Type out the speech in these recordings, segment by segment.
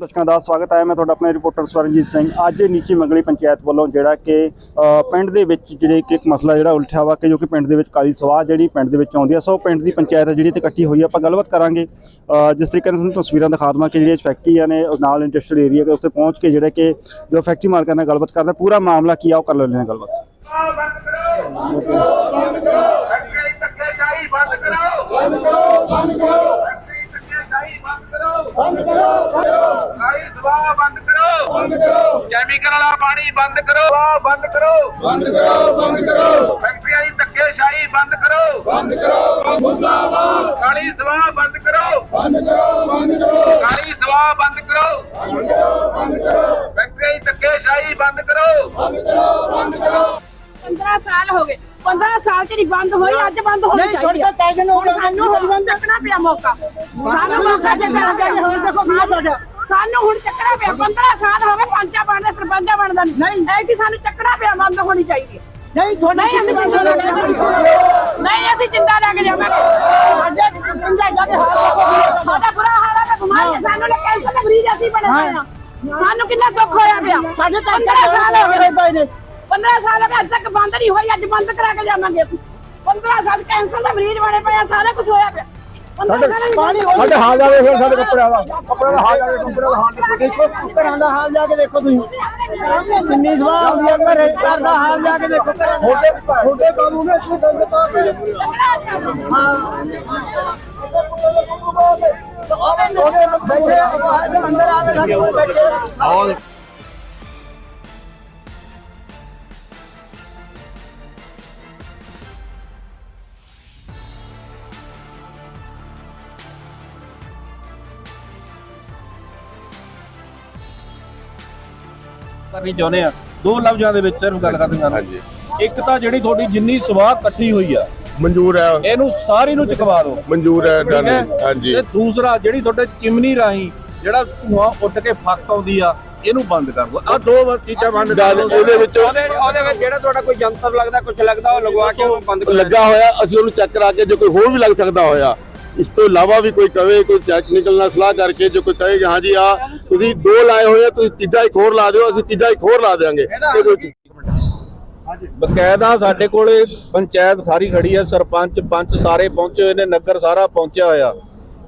ਦਰਸ਼ਕਾਂ ਦਾ ਸਵਾਗਤ ਹੈ। ਮੈਂ ਤੁਹਾਡਾ ਆਪਣੇ ਰਿਪੋਰਟਰ ਸਵਰਨਜੀਤ ਸਿੰਘ। ਅੱਜ ਨੀਚੀ ਮੰਗਲੀ ਪੰਚਾਇਤ ਵੱਲੋਂ ਜਿਹੜਾ ਕਿ ਪਿੰਡ ਦੇ ਵਿੱਚ ਜਿਹੜੇ ਕਿ ਇੱਕ ਮਸਲਾ ਜਿਹੜਾ ਉਲਟਿਆ ਵਾ ਕਿ ਜੋ ਕਿ ਪਿੰਡ ਦੇ ਵਿੱਚ ਕਾਲੀ ਸਵਾਹ ਜਿਹੜੀ ਪਿੰਡ ਦੇ ਵਿੱਚ ਆਉਂਦੀ ਹੈ ਸੋ ਪਿੰਡ ਦੀ ਪੰਚਾਇਤ ਹੈ ਜਿਹੜੀ ਤੇ ਇਕੱਠੀ ਹੋਈ ਹੈ ਆਪਾਂ ਗੱਲਬਾਤ ਕਰਾਂਗੇ। ਜਿਸ ਤਰੀਕੇ ਨਾਲ ਤੁਹਾਨੂੰ ਤਸਵੀਰਾਂ ਦਿਖਾ ਦਵਾਂ ਕਿ ਜਿਹੜੀਆਂ ਫੈਕਟਰੀਆਂ ਨੇ, ਉਹ ਨਾਲ ਇੰਡਸਟਰੀਅਲ ਏਰੀਆ ਦੇ ਉੱਤੇ ਪਹੁੰਚ ਕੇ ਜਿਹੜੇ ਕਿ ਜੋ ਫੈਕਟਰੀ ਮਾਲਕਾਂ ਨਾਲ ਗੱਲਬਾਤ ਕਰਦਾ ਪੂਰਾ ਮਾਮਲਾ ਕੀ ਆ, ਉਹ ਕਰ ਲੈਂਦੇ ਹਾਂ ਗੱਲਬਾਤ। ਫੈਕਟਰੀ ਧੱਕੇਸ਼ਾਹੀ ਬੰਦ ਕਰੋ ਬੰਦ ਕਰੋ ਬੰਦ ਕਰੋ ਫੈਕਟਰੀ ਧੱਕੇਸ਼ਾਹੀ ਬੰਦ ਕਰੋ ਬੰਦ ਕਰੋ ਕਾਲੀ ਸਵਾਹ ਬੰਦ ਕਰੋ ਬੰਦ ਕਰੋ ਕੈਮੀਕਲ ਵਾਲਾ ਪਾਣੀ ਬੰਦ ਕਰੋ ਸਵਾਹ ਬੰਦ ਕਰੋ ਬੰਦ ਕਰੋ ਬੰਦ ਕਰੋ ਫੈਕਟਰੀਆਂ ਦੀ ਧੱਕੇਸ਼ਾਹੀ ਬੰਦ ਕਰੋ ਬੰਦ ਕਰੋ ਮੁਰਦਾਬਾਦ ਕਾਲੀ ਸਵਾਹ ਬੰਦ ਕਰੋ ਬੰਦ ਕਰੋ ਬੰਦ ਕਰੋ ਕਾਲੀ ਸਵਾਹ ਬੰਦ ਕਰੋ ਬੰਦ ਕਰੋ ਬੰਦ ਕਰੋ ਫੈਕਟਰੀਆਂ ਦੀ ਧੱਕੇਸ਼ਾਹੀ ਬੰਦ ਕਰੋ 15 ਸਾਲ ਹੋ ਗਏ 15 ਸਾਲ ਨਹੀਂ ਬੰਦ ਹੋਈ ਅੱਜ ਬੰਦ ਹੋਣੀ ਨਹੀਂ, ਚਾਹੀਦੀ ਥੋੜ੍ਹਾ ਤਾਂ ਦਿਨ ਹੋ ਗਏ, ਸਾਨੂੰ ਹੋਈ ਬੰਦ। ਚੱਕਣਾ ਪਿਆ ਮੌਕਾ। ਸਾਨੂੰ ਮੌਕਾ ਚੱਕਣਾ ਪਿਆ। ਹੁਣ ਦੇਖੋ ਕੀ ਤੁਹਾਡਾ ਸਾਨੂੰ ਹੁਣ ਚੱਕਣਾ ਪਿਆ। 15 ਸਾਲ ਹੋ ਗਏ ਪੰਚਾ ਬਣਦੇ ਸਰਪੰਚਾ ਬਣਦਾ ਨਹੀਂ। ਐ ਕਿ ਸਾਨੂੰ ਚੱਕਣਾ ਪਿਆ ਬੰਦ ਹੋਣੀ ਚਾਹੀਦੀ। ਹੈ ਨਹੀਂ ਤੁਹਾਡਾ ਨਹੀਂ ਅਸੀਂ ਜਿੰਦਾ ਲੈ ਕੇ ਨਹੀਂ ਅਸੀਂ ਜਿੰਦਾ ਲੈ ਕੇ ਜਾਵਾਂਗੇ। ਸਾਡੇ ਪਿੰਡਾਂ ਜਾ ਕੇ ਹਾਲ ਸਾਡਾ ਬੁਰਾ ਹਾਲ ਹੈ ਬਿਮਾਰੀ ਸਾਨੂੰ ਲੈ ਕੈਂਸਰ ਦੇ ਮਰੀਜ਼ ਅਸੀਂ ਬਣੇ ਹੋਏ ਆ ਸਾਨੂੰ ਕਿੰਨਾ ਦੁੱਖ ਹੋਇਆ ਪਿਆ। ਸਾਡੇ ਤਾਂ 15 ਸਾਲ ਹੋ ਗਏ। ਪਏ ਨੇ। 15 ਸਾਲ ਹੋ ਗਏ ਅੱਜ ਤੱਕ ਬੰਦ ਨਹੀਂ ਹੋਈ ਅੱਜ ਬੰਦ ਕਰਾ ਕੇ ਜਾਵਾਂਗੇ ਅਸੀਂ। 15 ਸਾਲ ਕੈਂਸਰ ਦਾ ਮਰੀਜ਼ ਬਣੇ ਪਏ ਆ ਸਾਰਾ ਕੁਝ ਹੋਇਆ ਪਿਆ। 15 ਸਾਲ ਹੀ ਪਾਣੀ ਬੰਦ- ਸਾਡੇ ਹਾਲ ਜਾਵੇ ਫਿਰ ਸਾਡੇ ਕੱਪੜਿਆਂ ਦਾ ਕੱਪੜਿਆਂ ਦਾ ਹਾਲ ਜਾਵੇ ਕੱਪੜਿਆਂ ਦਾ ਹਾਲ ਦੇਖੋ। ਘਰਾਂ ਦਾ ਹਾਲ ਜਾ ਕੇ ਦੇਖੋ ਤੁਸੀਂ। ਕਿੰਨੀ ਸਵਾਹ ਆਉਂਦੀ ਹੈ ਘਰੇ ਘਰ ਦਾ ਹਾਲ ਜਾ ਕੇ ਦੇਖੋ ਦਾ ਤੁਹਾਡੇ ਕਾਨੂੰਨ ਨੇ ਇੱਥੇ ਗੰਦ ਪਾ ਕੇ। ਅੰਦਰ ਆ ਕੇ ਸਾਡੇ ਬੈਠੇ ਕਰਨੀ ਚਾਹੁੰਦੇ ਆ। ਦੋ ਲਫ਼ਜ਼ਾਂ ਦੇ ਵਿੱਚ ਸਿਰਫ ਗੱਲ ਕਰਦੇ ਹਾਂ ਹਾਂਜੀ। ਇੱਕ ਤਾਂ ਜਿਹੜੀ ਤੁਹਾਡੀ ਜਿੰਨੀ ਸਵਾਹ ਇਕੱਠੀ ਹੋਈ ਆ ਮਨਜ਼ੂਰ ਹੈ। ਇਹਨੂੰ ਸਾਰੀ ਨੂੰ ਚੁਕਵਾ ਦਿਓ। ਮਨਜ਼ੂਰ ਹੈ ਡਨ। ਹਾਂਜੀ। ਤੇ ਦੂਸਰਾ ਜਿਹੜੀ ਤੁਹਾਡੇ ਚਿਮਨੀ ਰਾਹੀਂ ਜਿਹੜਾ ਧੂਆਂ ਉੱਡ ਕੇ ਫੱਕ ਆਉਂਦੀ ਆ ਇਹਨੂੰ ਬੰਦ ਕਰ ਦਿਓ। ਆ ਦੋ ਚੀਜ਼ਾਂ ਬੰਦ ਕਰ ਦਿਓ। ਉਹਦੇ ਵਿੱਚ ਉਹਦੇ ਉਹਦੇ ਵਿੱਚ ਜਿਹੜਾ ਤੁਹਾਡਾ ਕੋਈ ਜੰਤਰ ਲੱਗਦਾ ਕੁਝ ਲੱਗਦਾ ਉਹ ਲਗਵਾ ਕੇ ਉਹਨੂੰ ਬੰਦ ਕਰ ਲੱਗਾ ਹੋਇਆ ਅਸੀਂ ਉਹਨੂੰ ਚੈੱਕ ਕਰਾ ਕੇ ਜੇ ਕੋਈ ਹੋਰ ਵੀ ਲੱਗ ਸਕਦਾ ਹੋਇਆ ਇਸ ਤੋਂ ਇਲਾਵਾ ਵੀ ਕੋਈ ਕਵੇ, ਕੋਈ ਟੈਕਨੀਕਲ ਨਾਲ ਸਲਾਹ ਕਰਕੇ ਜੋ ਕੋਈ ਕਹੇ ਕਿ ਹਾਂਜੀ ਆ ਤੁਸੀਂ ਦੋ ਲਾਏ ਹੋਏ ਆ, ਤੁਸੀਂ ਤੀਜਾ ਇੱਕ ਹੋਰ ਲਾ ਦਿਓ, ਅਸੀਂ ਤੀਜਾ ਇੱਕ ਹੋਰ ਲਾ ਦੇਵਾਂਗੇ ਇਹਦੇ ਵਿੱਚ ਬਕਾਇਦਾ ਸਾਡੇ ਕੋਲੇ ਪੰਚਾਇਤ ਸਾਰੀ ਖੜੀ ਆ, ਸਰਪੰਚ ਪੰਚ ਸਾਰੇ ਪਹੁੰਚੇ ਹੋਏ ਨੇ, ਨਗਰ ਸਾਰਾ ਪਹੁੰਚਿਆ ਹੋਇਆ।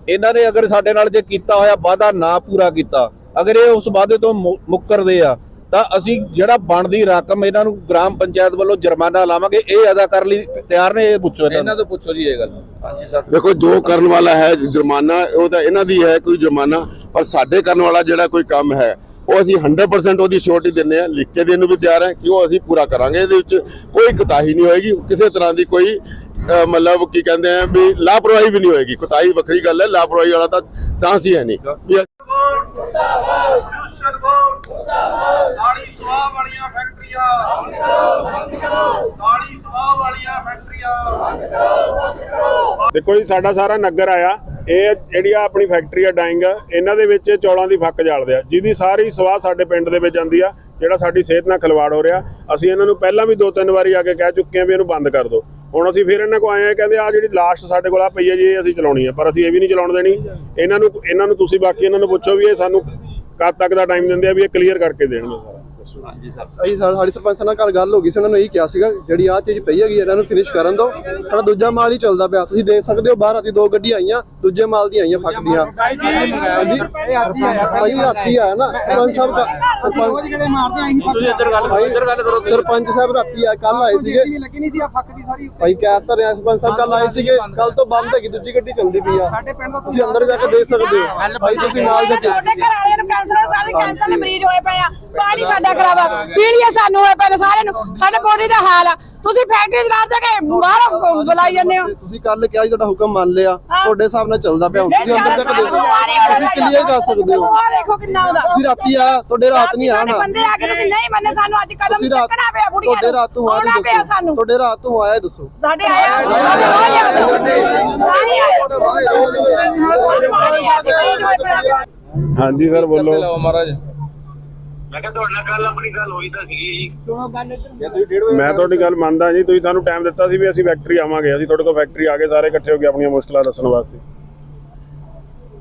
ਇਹਨਾਂ ਨੇ ਅਗਰ ਸਾਡੇ ਨਾਲ ਜੇ ਕੀਤਾ ਹੋਇਆ ਵਾਅਦਾ ਨਾ ਪੂਰਾ ਕੀਤਾ, ਅਗਰ ਇਹ ਉਸ ਵਾਅਦੇ ਤੋਂ ਮੁੱਕਰਦੇ ਆ ਤਾਂ ਅਸੀਂ ਜਿਹੜਾ ਬਣਦੀ ਰਕਮ ਇਹਨਾਂ ਨੂੰ ਗ੍ਰਾਮ ਪੰਚਾਇਤ ਵੱਲੋਂ ਜੁਰਮਾਨਾ ਲਾਵਾਂਗੇ ਇਹ ਅਦਾ ਕਰਨ ਲਈ ਤਿਆਰ ਨੇ ਇਹ ਪੁੱਛੋ ਇਹਨਾਂ ਤੋਂ ਪੁੱਛੋ ਜੀ ਇਹ ਗੱਲ। ਦੇਖੋ ਜੋ ਕਰਨ ਵਾਲਾ ਹੈ ਜੁਰਮਾਨਾ ਉਹ ਤਾਂ ਇਹਨਾਂ ਦੀ ਹੈ ਕੋਈ ਜੁਰਮਾਨਾ ਪਰ ਸਾਡੇ ਕਰਨ ਵਾਲਾ ਜਿਹੜਾ ਕੋਈ ਕੰਮ ਹੈ ਉਹ ਅਸੀਂ 100% ਉਹਦੀ ਛੋਟੀ ਦਿੰਨੇ ਆ ਲਿਖ ਕੇ ਦੇਣ ਨੂੰ ਵੀ ਤਿਆਰ ਹੈ ਕਿ ਉਹ ਅਸੀਂ ਪੂਰਾ ਕਰਾਂਗੇ ਇਹਦੇ ਵਿੱਚ ਕੋਈ ਕੁਤਾਹੀ ਨਹੀਂ ਹੋਏਗੀ ਕਿਸੇ ਤਰ੍ਹਾਂ ਦੀ ਕੋਈ ਮਤਲਬ ਕੀ ਕਹਿੰਦੇ ਆ ਵੀ ਲਾਪਰਵਾਹੀ ਵੀ ਨਹੀਂ ਹੋਏਗੀ। ਕੁਤਾਹੀ ਵੱਖਰੀ ਗੱਲ ਹੈ ਲਾਪਰਵਾਹੀ ਵਾਲਾ ਤਾਂ ਚਾਂਸ ਹੀ ਹੈ ਨਹੀਂ ਵੀ ਪੋਲੂਸ਼ਨ ਬੋਰਡ ਕਾਲੀ ਸਵਾਹ ਵਾਲੀਆਂ ਫੈਕਟਰੀਆਂ। ਕਾਲੀ ਸਵਾਹ ਵਾਲੀਆਂ ਫੈਕਟਰੀਆਂ। ਦੇਖੋ ਜੀ ਸਾਡਾ ਸਾਰਾ ਨਗਰ ਆਇਆ। ਇਹ ਜਿਹੜੀ ਆ ਆਪਣੀ ਫੈਕਟਰੀ ਆ ਡਾਈਂਗ ਇਹਨਾਂ ਦੇ ਵਿੱਚ ਚੌਲਾਂ ਦੀ ਫੱਕ ਜਾਲਦੇ ਆ। ਜਿਹਦੀ ਸਾਰੀ ਸਵਾਹ ਸਾਡੇ ਪਿੰਡ ਦੇ ਵਿੱਚ ਆਂਦੀ ਆ ਜਿਹੜਾ ਸਾਡੀ ਸਿਹਤ ਨਾਲ ਖਿਲਵਾੜ ਹੋ ਰਿਹਾ। ਅਸੀਂ ਇਹਨਾਂ ਨੂੰ ਪਹਿਲਾਂ ਵੀ ਦੋ ਤਿੰਨ ਵਾਰੀ ਆ ਕੇ ਕਹਿ ਚੁੱਕੇ ਆ ਵੀ ਇਹਨੂੰ ਬੰਦ ਕਰ ਦਿਓ। ਹੁਣ ਅਸੀਂ ਫਿਰ ਇਹਨਾਂ ਕੋ ਆਏ ਆ ਕਹਿੰਦੇ ਆ ਜਿਹੜੀ ਲਾਸਟ ਸਾਡੇ ਕੋਲ ਆ ਪਈ ਹੈ ਜੀ, ਇਹ ਅਸੀਂ ਚਲਾਉਣੀ ਹੈ। ਪਰ ਅਸੀਂ ਇਹ ਵੀ ਨਹੀਂ ਚਲਾਉਣ ਦੇਣੀ। ਇਹਨਾਂ ਨੂੰ ਇਹਨਾਂ ਨੂੰ ਤੁਸੀਂ ਬਾਕੀ ਇਹਨਾਂ ਨੂੰ ਪੁੱਛੋ ਵੀ ਇਹ ਸਾਨੂੰ ਕਦ ਤੱਕ ਦਾ ਟਾਈਮ ਦਿੰਦੇ ਆ ਵੀ ਇਹ ਕਲੀਅਰ ਕਰਕੇ ਦੇਣਗੇ ਸਾਰਾ। ਅਸੀਂ ਸਾ- ਸਾਡੀ ਸਰਪੰਚ ਨਾਲ ਕੱਲ ਗੱਲ ਹੋ ਗਈ ਸੀ ਉਹਨਾਂ ਨੂੰ ਇਹੀ ਕਿਹਾ ਸੀਗਾ ਜਿਹੜੀ ਆਹ ਚੀਜ਼ ਪਈ ਹੈਗੀ ਇਹਨਾਂ ਨੂੰ ਫਿਨਿਸ਼ ਕਰਨ ਦਿਓ। ਸਾਡਾ ਦੂਜਾ ਮਾਲ ਹੀ ਚੱਲਦਾ ਪਿਆ। ਤੁਸੀਂ ਦੇਖ ਸਕਦੇ ਹੋ ਬਾਹਰ ਰਾਤੀ ਦੋ ਗੱਡੀਆਂ ਆਈਆਂ ਦੂਜੇ ਮਾਲ ਦੀਆਂ ਆਈਆਂ ਫੱਕਦੀਆਂ ਹਾਂਜੀ। ਭਾਈ ਰਾਤੀ ਆਇਆ ਨਾ। ਸਰਪੰਚ ਸਾਹਿਬ ਦਾ ਸਰਪੰਚ ਜਿਹੜੇ ਮਾਰਦੇ ਆਂ ਤੁਸੀਂ ਇੱਧਰ ਗੱਲ ਕਰੋ ਇੱਧਰ ਗੱਲ ਕਰੋ ਸਰਪੰਚ ਸਾਹਿਬ ਰਾਤੀ ਆ ਕੱਲ ਆਏ ਸੀਗੇ। ਲੱਗੀ ਨਹੀਂ ਸੀ ਆ ਫੱਕ ਦੀ ਸਾਰੀ ਭਾਈ ਕਹਿ ਤਾਂ ਰਿਹਾ ਸਰਪੰਚ ਸਾਹਿਬ ਕੱਲ ਆਏ ਸੀਗੇ। ਕੱਲ ਤੋਂ ਬੰਦ ਹੈਗੀ ਦੂਜੀ ਗੱਡੀ ਚੱਲਦੀ ਪਈ ਆ। ਸਾਡੇ ਪਿੰਡ ਦਾ ਤੁਸੀਂ ਅੰਦਰ ਜਾ ਕੇ ਦੇਖ ਸਕਦੇ ਹੋ। ਭਾਈ ਤੁਸੀਂ ਨਾਲ ਜਾ ਕੇ ਤੁਹਾਡੇ ਘਰ ਵਾਲਿਆਂ ਨੂੰ ਕੈਂਸਰ ਸਾਰੇ ਕੈਂਸਰ ਦੇ ਮਰੀਜ਼ ਹੋਏ ਪਏ ਆ। ਪਾਣੀ ਸਾਡਾ ਖਰਾਬਾ ਪੀਲੀਏ ਸਾਨੂੰ ਹੋਏ ਨੇ ਸਾਰਿਆਂ ਨੂੰ। ਸਾਡੇ ਬੋਡੀ ਦਾ ਹਾਲ ਆ। ਤੁਸੀਂ ਫੈਕਟਰੀ ਚਲਾ ਜਾ ਕੇ ਬਾਹਰ ਬੁਲਾਈ ਜਾਂਦੇ ਹੋ। ਤੁਸੀਂ ਕੱਲ ਕਿਹਾ ਸੀ ਤੁਹਾਡਾ ਹੁਕਮ ਮੰਨ ਲਿਆ। ਤੁਹਾਡੇ ਹਿਸਾਬ ਨਾਲ ਚੱਲਦਾ ਪਿਆ ਹੁਣ। ਤੁਸੀਂ ਅੰਦਰ ਜਾ ਕੇ ਦੇਖੋ ਤੁਸੀਂ ਕਲੀਅਰ ਕਰ ਸਕਦੇ ਹੋ। ਦੇਖੋ ਕਿੰਨਾ ਉਹਦਾ। ਤੁਸੀਂ ਰਾਤੀ ਆ ਤੁਹਾਡੇ ਰਾਤ ਨਹੀਂ ਆਣਾ ਬੰਦੇ ਆ ਕੇ ਤੁਸੀਂ ਨਹੀਂ ਮੰਨੇ ਸਾਨੂੰ ਅੱਜ ਕਦਮ ਚੱਕਣਾ ਪਿਆ ਬੁੜੀਆਂ ਤੁਹਾਡੇ ਰਾਤ ਤੋਂ ਆਇਆ ਦੱਸੋ। ਤੁਹਾਡੇ ਰਾਤ ਤੋਂ ਆਇਆ ਦੱਸੋ। ਸਾਡੇ ਆਇਆ ਹਾਂਜੀ ਸਰ ਬੋਲੋ। ਮੈਂ ਕਿਹਾ ਤੁਹਾਡੇ ਨਾਲ ਕੱਲ ਆਪਣੀ ਗੱਲ ਹੋਈ ਤਾਂ ਸੀਗੀ ਮੈਂ ਤੁਹਾਡੀ ਗੱਲ ਮੰਨਦਾ ਜੀ ਤੁਸੀਂ ਸਾਨੂੰ ਟਾਈਮ ਦਿੱਤਾ ਸੀ ਵੀ ਅਸੀਂ ਫੈਕਟਰੀ ਆਵਾਂਗੇ ਅਸੀਂ ਤੁਹਾਡੇ ਕੋਲ ਫੈਕਟਰੀ ਆ ਕੇ ਸਾਰੇ ਇਕੱਠੇ ਹੋ ਕੇ ਆਪਣੀਆਂ ਮੁਸ਼ਕਲਾਂ ਦੱਸਣ ਵਾਸਤੇ।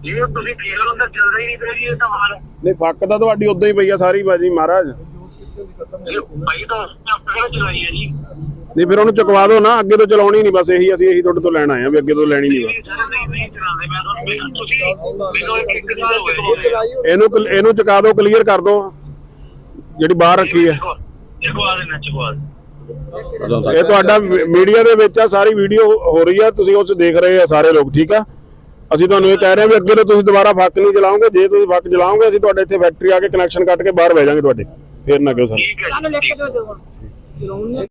ਇਹ ਤੁਸੀਂ ਕਲੀਅਰ ਹੁੰਦਾ ਚੱਲਦਾ ਹੀ ਨਹੀਂ ਪਿਆ ਜੀ ਇਹ ਤਾਂ ਹਾਲ। ਨਹੀਂ ਫੱਕ ਤਾਂ ਤੁਹਾਡੀ ਉਦਾਂ ਹੀ ਪਈ ਆ ਸਾਰੀ ਬਾਜੀ ਮਹਾਰਾਜ। ਇਹ ਭਾਈ ਤਾਂ ਆਪਣਾ ਚਲਾਈ ਹੈ ਜੀ। ਨਹੀਂ ਫਿਰ ਉਹਨੂੰ ਚੁਕਵਾ ਦਿਓ ਨਾ ਅੱਗੇ ਤੋਂ ਚਲਾਉਣੀ ਨਹੀਂ ਬਸ ਇਹੀ ਅਸੀਂ ਇਹੀ ਤੁਹਾਡੇ ਤੋਂ ਲੈਣ ਆਏ ਆ ਵੀ ਅੱਗੇ ਤੋਂ ਲੈਣੀ ਨਹੀਂ ਬਸ ਇਹਨੂੰ ਇਹਨੂੰ ਚੁਕਾ ਦਿਓ ਕਲੀਅਰ ਕਰ ਦਿਓ। ਜਿਹੜੀ ਬਾਹਰ ਰੱਖੀ ਹੈ। ਚਕਵਾ ਦੇਣਾ ਚਕਵਾ ਦੇ ਇਹ ਤੁਹਾਡਾ ਮੀਡੀਆ ਦੇ ਵਿੱਚ ਆ ਸਾਰੀ ਵੀਡੀਓ ਹੋ ਰਹੀ ਆ ਤੁਸੀਂ ਉਸ ਦੇਖ ਰਹੇ ਆ ਸਾਰੇ ਲੋਕ ਠੀਕ ਆ? ਅਸੀਂ ਤੁਹਾਨੂੰ ਇਹ ਕਹਿ ਰਹੇ ਹਾਂ ਵੀ ਅੱਗੇ ਤੋਂ ਤੁਸੀਂ ਦੁਬਾਰਾ ਫੱਕ ਨਹੀਂ ਚਲਾਓਗੇ ਜੇ ਤੁਸੀਂ ਫੱਕ ਚਲਾਓਗੇ ਅਸੀਂ ਤੁਹਾਡੇ ਇੱਥੇ ਫੈਕਟਰੀ ਆ ਕੇ ਕਨੈਕਸ਼ਨ ਕੱਟ ਕੇ ਬਾਹਰ ਭੇਜਾਂਗੇ ਜਾਾਂਗੇ ਤੁਹਾਡੇ। ਫੇਰ ਨਾ ਕਿਉਂ ਸਰ ਠੀਕ ਹੈ ਜੀ ਸਾਨੂੰ ਲਿਖ ਕੇ ਦਿਓ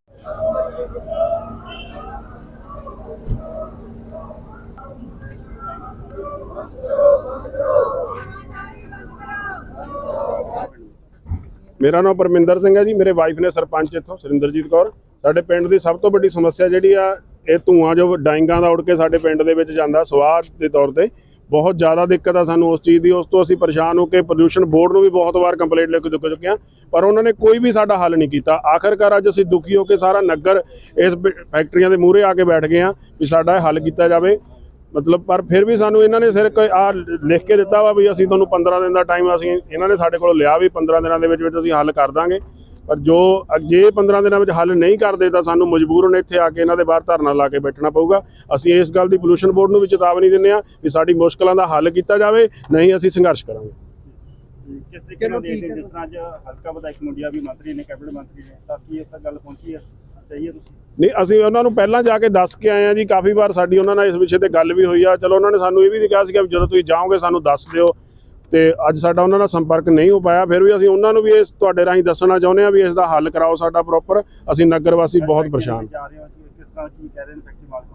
ਮੇਰਾ ਨਾਮ ਪਰਮਿੰਦਰ ਸਿੰਘ ਹੈ ਜੀ, ਮੇਰੇ ਵਾਈਫ ਨੇ ਸਰਪੰਚ ਇੱਥੋਂ, ਸੁਰਿੰਦਰਜੀਤ ਕੌਰ। ਸਾਡੇ ਪਿੰਡ ਦੀ ਸਭ ਤੋਂ ਵੱਡੀ ਸਮੱਸਿਆ ਜਿਹੜੀ ਆ, ਇਹ ਧੂਆਂ ਜੋ ਡਾਈਂਗਾਂ ਦਾ ਉੱਡ ਕੇ ਸਾਡੇ ਪਿੰਡ ਦੇ ਵਿੱਚ ਜਾਂਦਾ, ਸਵਾਹ ਦੇ ਤੌਰ ਤੇ। ਬਹੁਤ ਜ਼ਿਆਦਾ ਦਿੱਕਤ ਆ ਸਾਨੂੰ ਉਸ ਚੀਜ਼ ਦੀ, ਉਸ ਤੋਂ ਅਸੀਂ ਪਰੇਸ਼ਾਨ ਹੋ ਕੇ ਪ੍ਰਦੂਸ਼ਣ ਬੋਰਡ ਨੂੰ ਵੀ ਬਹੁਤ ਵਾਰ ਕੰਪਲੇਂਟ ਲੈ ਕੇ ਚੁੱਕ ਚੁੱਕੇ ਹਾਂ ਪਰ ਉਹਨਾਂ ਨੇ ਕੋਈ ਵੀ ਸਾਡਾ ਹੱਲ ਨਹੀਂ ਕੀਤਾ। ਆਖਰਕਾਰ ਅੱਜ ਅਸੀਂ ਦੁਖੀ ਹੋ ਕੇ ਸਾਰਾ ਨਗਰ ਇਸ ਫੈਕਟਰੀਆਂ ਦੇ ਮੂਹਰੇ ਆ ਕੇ ਬੈਠ ਗਏ ਹਾਂ ਵੀ ਸਾਡਾ ਇਹ ਹੱਲ ਕੀਤਾ ਜਾਵੇ। ਮਤਲਬ ਪਰ ਫਿਰ ਵੀ ਸਾਨੂੰ ਇਹਨਾਂ ਨੇ ਸਿਰ ਕੋਈ ਆ ਲਿਖ ਕੇ ਦਿੱਤਾ ਵਾ ਵੀ ਅਸੀਂ ਤੁਹਾਨੂੰ 15 ਦਿਨ ਦਾ ਟਾਈਮ ਅਸੀਂ ਇਹਨਾਂ ਨੇ ਸਾਡੇ ਕੋਲੋਂ ਲਿਆ ਵੀ 15 ਦਿਨਾਂ ਦੇ ਵਿੱਚ ਵਿੱਚ ਅਸੀਂ ਹੱਲ ਕਰ ਦਾਂਗੇ। ਪਰ ਜੋ ਅੱਗੇ 15 ਦਿਨਾਂ ਵਿੱਚ ਹੱਲ ਨਹੀਂ ਕਰਦੇ ਤਾਂ ਸਾਨੂੰ ਮਜਬੂਰਨ ਇੱਥੇ ਆ ਕੇ ਇਹਨਾਂ ਦੇ ਬਾਹਰ ਧਰਨਾ ਲਾ ਕੇ ਬੈਠਣਾ ਪਊਗਾ। ਅਸੀਂ ਇਸ ਗੱਲ ਦੀ ਪੋਲੂਸ਼ਨ ਬੋਰਡ ਨੂੰ ਵੀ ਚੇਤਾਵਨੀ ਦਿੰਦੇ ਆ ਕਿ ਸਾਡੀ ਮੁਸ਼ਕਲਾਂ ਦਾ ਹੱਲ ਕੀਤਾ ਜਾਵੇ, ਨਹੀਂ ਅਸੀਂ ਸੰਘਰਸ਼ ਕਰਾਂਗੇ। ਕਿਸ ਤਰੀਕੇ ਨਾਲ ਦੇਖਦੇ ਜਿਸ ਤਰ੍ਹਾਂ ਅੱਜ ਹਲਕਾ ਵਿਧਾਇਕ ਮੁੰਡਿਆ ਵੀ ਮੰਤਰੀ ਨੇ, ਕੈਬਨਿਟ ਮੰਤਰੀ ਨੇ, ਤਾਂ ਕੀ ਇਸ ਤੱਕ ਗੱਲ ਪਹੁੰਚੀ ਹੈ? ਚਾਹੀਏ ਤੁਸੀਂ? ਨਹੀਂ ਅਸੀਂ ਉਹਨਾਂ ਨੂੰ ਪਹਿਲਾਂ ਜਾ ਕੇ ਦੱਸ ਕੇ ਆਏ ਆ ਜੀ ਕਾਫੀ ਵਾਰ ਸਾਡੀ ਉਹਨਾਂ ਨਾਲ ਇਸ ਵਿਸ਼ੇ ਤੇ ਗੱਲ ਵੀ ਹੋਈ ਆ। ਚਲੋ ਉਹਨਾਂ ਨੇ ਸਾਨੂੰ ਇਹ ਵੀ ਕਿਹਾ ਸੀਗਾ ਵੀ ਜਦੋਂ ਤੁਸੀਂ ਜਾਓਗੇ ਸਾਨੂੰ ਦੱਸ ਦਿਓ। ਤੇ ਅੱਜ ਸਾਡਾ ਉਹਨਾਂ ਨਾਲ ਸੰਪਰਕ ਨਹੀਂ ਹੋ ਪਾਇਆ ਫਿਰ ਵੀ ਅਸੀਂ ਉਹਨਾਂ ਨੂੰ ਵੀ ਇਸ ਤੁਹਾਡੇ ਰਾਹੀਂ ਦੱਸਣਾ ਚਾਹੁੰਦੇ ਆ ਵੀ ਇਸ ਦਾ ਹੱਲ ਕਰਾਓ ਸਾਡਾ ਪ੍ਰੋਪਰ ਅਸੀਂ ਨਗਰ ਵਾਸੀ ਬਹੁਤ ਪਰੇਸ਼ਾਨ।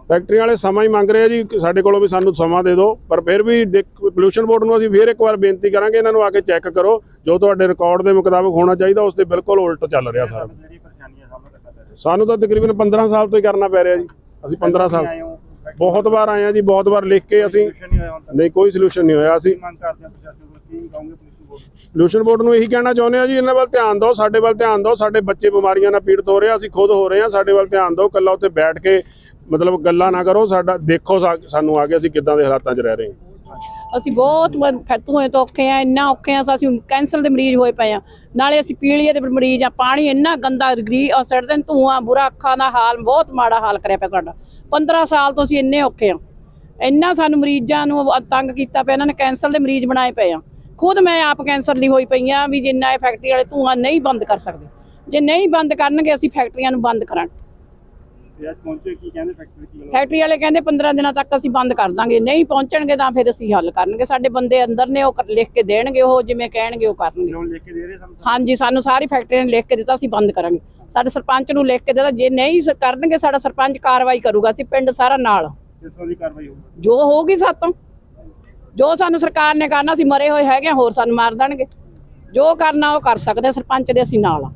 ਫੈਕਟਰੀ ਵਾਲੇ ਸਮਾਂ ਹੀ ਮੰਗ ਰਹੇ ਆ ਜੀ ਸਾਡੇ ਕੋਲੋਂ ਵੀ ਸਾਨੂੰ ਸਮਾਂ ਦੇ ਦਿਓ ਪਰ ਫਿਰ ਵੀ ਪੋਲੂਸ਼ਨ ਬੋਰਡ ਨੂੰ ਅਸੀਂ ਫਿਰ ਇੱਕ ਵਾਰ ਬੇਨਤੀ ਕਰਾਂਗੇ ਇਹਨਾਂ ਨੂੰ ਆ ਕੇ ਚੈੱਕ ਕਰੋ। ਜੋ ਤੁਹਾਡੇ ਰਿਕਾਰਡ ਦੇ ਮੁਤਾਬਕ ਹੋਣਾ ਚਾਹੀਦਾ ਉਸ ਦੇ ਬਿਲਕੁਲ ਉਲਟ ਚੱਲ ਰਿਹਾ ਸਾਰਾ ਜਿਹੜੀ ਪਰੇਸ਼ਾਨੀ ਹੈ ਸਾਹਮਣੇ ਕਰਨਾ ਪੈ ਰਿਹਾ ਸਾਨੂੰ ਤਾਂ ਤਕਰੀਬਨ 15 ਸਾਲ ਤੋਂ ਹੀ ਕਰਨਾ ਪੈ ਰਿਹਾ ਜੀ। ਅਸੀਂ 15 ਸਾਲ। ਬਹੁਤ ਵਾਰ ਆਏ ਆ ਜੀ ਬਹੁਤ ਵਾਰ ਲਿਖ ਕੇ ਅਸੀਂ ਸੋਲੂਸ਼ਨ ਨਹੀਂ ਕੋਈ ਸੋਲੂਸ਼ਨ ਨਹੀਂ ਹੋਇਆ ਅਸੀਂ। ਪੁਲਿਸ ਬੋਰਡ ਨੂੰ? ਇਹੀ ਕਹਿਣਾ ਚਾਹੁੰਦੇ ਆ ਜੀ ਇਹਨਾਂ ਵੱਲ ਧਿਆਨ ਦਿਓ ਸਾਡੇ ਵੱਲ ਧਿਆਨ ਦਿਓ ਸਾਡੇ ਬੱਚੇ ਬਿਮਾਰੀਆਂ ਨਾਲ ਪੀੜਤ ਹੋ ਰਹੇ ਆ ਅਸੀਂ ਖੁਦ ਹੋ ਰਹੇ ਆ ਸਾਡੇ ਵੱਲ ਧਿਆਨ ਦਿਓ ਕੱਲਾ ਉੱਥੇ ਬੈਠ ਕੇ ਮਤਲਬ ਗੱਲਾਂ ਨਾ ਕਰੋ ਸਾਡਾ ਦੇਖੋ ਸਾਨੂੰ ਆ ਕੇ ਅਸੀਂ ਕਿੱਦਾਂ ਦੇ ਹਾਲਾਤਾਂ 'ਚ ਰਹਿ ਰਹੇ ਹਾਂ। ਅਸੀਂ ਬਹੁਤ ਫੈਟੂਏ ਤੋਂ ਔਖੇ ਆ, ਇੰਨਾ ਔਖੇ ਆ, ਅਸੀਂ ਕੈਂਸਰ ਦੇ ਮਰੀਜ਼ ਹੋਏ ਪਏ ਆ। ਨਾਲੇ ਅਸੀਂ ਪੀਲੀਏ ਦੇ ਮਰੀਜ਼ ਆ, ਪਾਣੀ ਇੰਨਾ ਗੰਦਾ ਗਰੀ ਔਰ ਸੜਦੇ ਨੇ ਧੂਆਂ, ਬੁਰਾ ਅੱਖਾਂ ਦਾ ਹਾਲ, ਬਹੁਤ ਮਾੜਾ ਹਾਲ ਕਰਿਆ ਪਿਆ ਸਾਡਾ। 15 ਸਾਲ ਤੋਂ ਅਸੀਂ ਇੰਨੇ ਔਖੇ ਆ। ਇੰਨਾ ਸਾਨੂੰ ਮਰੀਜ਼ਾਂ ਨੂੰ ਤੰਗ ਕੀਤਾ ਪਿਆ, ਇਹਨਾਂ ਨੇ ਕੈਂਸਰ ਦੇ ਮਰੀਜ਼ ਬਣਾਏ ਪਏ ਆ। ਖੁਦ ਮੈਂ ਆਪ ਕੈਂਸਰ ਲਈ ਹੋਈ ਪਈ ਆ ਵੀ ਜਿੰਨਾ ਇਹ ਫੈਕਟਰੀ ਵਾਲੇ ਧੂਆਂ ਨਹੀਂ ਬੰਦ ਕਰ ਸਕਦੇ। ਜੇ ਨਹੀਂ ਬੰਦ ਕਰਨਗੇ, ਅਸੀਂ ਫੈਕਟਰੀਆਂ ਨੂੰ ਬੰਦ ਕਰਾਂਗੇ। ਤੇ ਅੱਜ ਪਹੁੰਚੇ ਕੀ ਕਹਿੰਦੇ ਫੈਕਟਰੀ ਕੀ ਗੱਲ ਫੈਕਟਰੀ ਵਾਲੇ ਕਹਿੰਦੇ 15 ਦਿਨਾਂ ਤੱਕ ਅਸੀਂ ਬੰਦ ਕਰ ਦਾਂਗੇ। ਨਹੀਂ ਪਹੁੰਚਣਗੇ ਤਾਂ ਫਿਰ ਅਸੀਂ ਹੱਲ ਕਰਨਗੇ। ਸਾਡੇ ਬੰਦੇ ਅੰਦਰ ਨੇ ਉਹ ਲਿਖ ਕੇ ਦੇਣਗੇ ਉਹ ਜਿਵੇਂ ਕਹਿਣਗੇ ਉਹ ਕਰਨਗੇ। ਹੁਣ ਲਿਖ ਕੇ ਦੇ ਰਹੇ ਸਾਨੂੰ ਹਾਂਜੀ ਸਾਨੂੰ ਸਾਰੀ ਫੈਕਟਰੀ ਨੇ ਲਿਖ ਕੇ ਦਿੱਤਾ ਅਸੀਂ ਬੰਦ ਕਰਾਂਗੇ। ਸਾਡੇ ਸਰਪੰਚ ਨੂੰ ਲਿਖ ਕੇ ਦਿੱਤਾ ਜੇ ਨਹੀਂ ਕਰਨਗੇ ਸਾਡਾ ਸਰਪੰਚ ਕਾਰਵਾਈ ਕਰੂਗਾ। ਅਸੀਂ ਪਿੰਡ ਸਾਰਾ ਨਾਲ। ਕਿਸ ਦੀ ਕਾਰਵਾਈ ਹੋਊਗੀ। ਜੋ ਹੋਊਗੀ ਸਾਤੋਂ। ਜੋ ਸਾਨੂੰ ਸਰਕਾਰ ਨੇ ਕਰਨਾ ਅਸੀਂ ਮਰੇ ਹੋਏ ਹੈਗੇ ਹੋਰ ਸਾਨੂੰ ਮਾਰ ਦੇਣਗੇ। ਜੋ ਕਰਨਾ ਉਹ ਕਰ ਸਕਦੇ ਸਰਪੰਚ ਦੇ ਅਸੀਂ ਨਾਲ ਆ